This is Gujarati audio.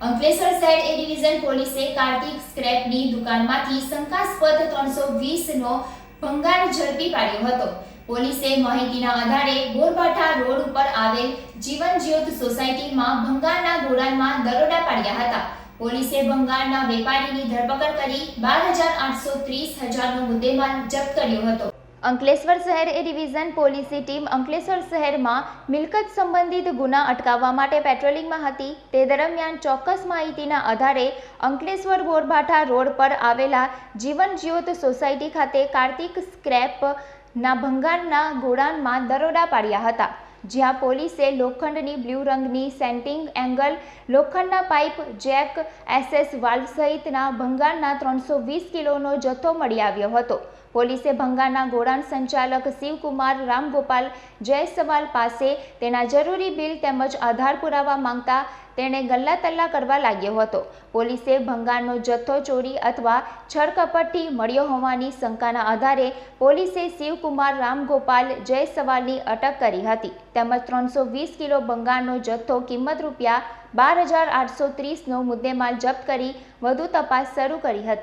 અંકલેશ્વર શહેર એ ડિવિઝન પોલીસે કાર્તિક સ્ક્રેપની દુકાનમાંથી શંકાસ્પદ ત્રણસો વીસનો ભંગાર ઝડપી પાડ્યો હતો. પોલીસે માહિતીના આધારે ગોરભાઠા રોડ ઉપર આવેલ જીવન જ્યોત સોસાયટીમાં ભંગારના ગોડાઉનમાં દરોડા પાડ્યા હતા. પોલીસે ભંગારના વેપારીની ધરપકડ કરી બાર હજાર આઠસો ત્રીસ હજારનો મુદ્દેમાલ જપ્ત કર્યો હતો. અંકલેશ્વર શહેર એ ડિવિઝન પોલીસની ટીમ અંકલેશ્વર શહેરમાં મિલકત સંબંધિત ગુના અટકાવવા માટે પેટ્રોલિંગમાં હતી. તે દરમિયાન ચોક્કસ માહિતીના આધારે અંકલેશ્વર બોરભાઠા રોડ પર આવેલા જીવન જ્યોત સોસાયટી ખાતે કાર્તિક સ્ક્રેપના ભંગારના ગોડાઉનમાં દરોડા પાડ્યા હતા. જ્યાં પોલીસે લોખંડની બ્લુ રંગની સેન્ટિંગ એંગલ, લોખંડના પાઇપ, જેક, એસએસ વાલ્વ સહિતના ભંગારના ત્રણસો વીસ કિલોનો જથ્થો મળી આવ્યો હતો. પોલીસે ભંગારના ગોળાણ સંચાલક શિવકુમાર રામગોપાલ જયસવાલ પાસે તેના જરૂરી બિલ તેમજ આધાર પુરાવા માંગતા તેણે ગલ્લા તલ્લા કરવા લાગ્યો હતો. પોલીસે ભંગારનો જથ્થો ચોરી અથવા છળકપટથી મળ્યો હોવાની શંકાના આધારે પોલીસે શિવકુમાર રામગોપાલ જયસવાલની અટક કરી હતી. તેમજ ત્રણસો વીસ કિલો ભંગારનો જથ્થો કિંમત રૂપિયા બાર હજાર આઠસો ત્રીસનો મુદ્દેમાલ જપ્ત કરી વધુ તપાસ શરૂ કરી હતી.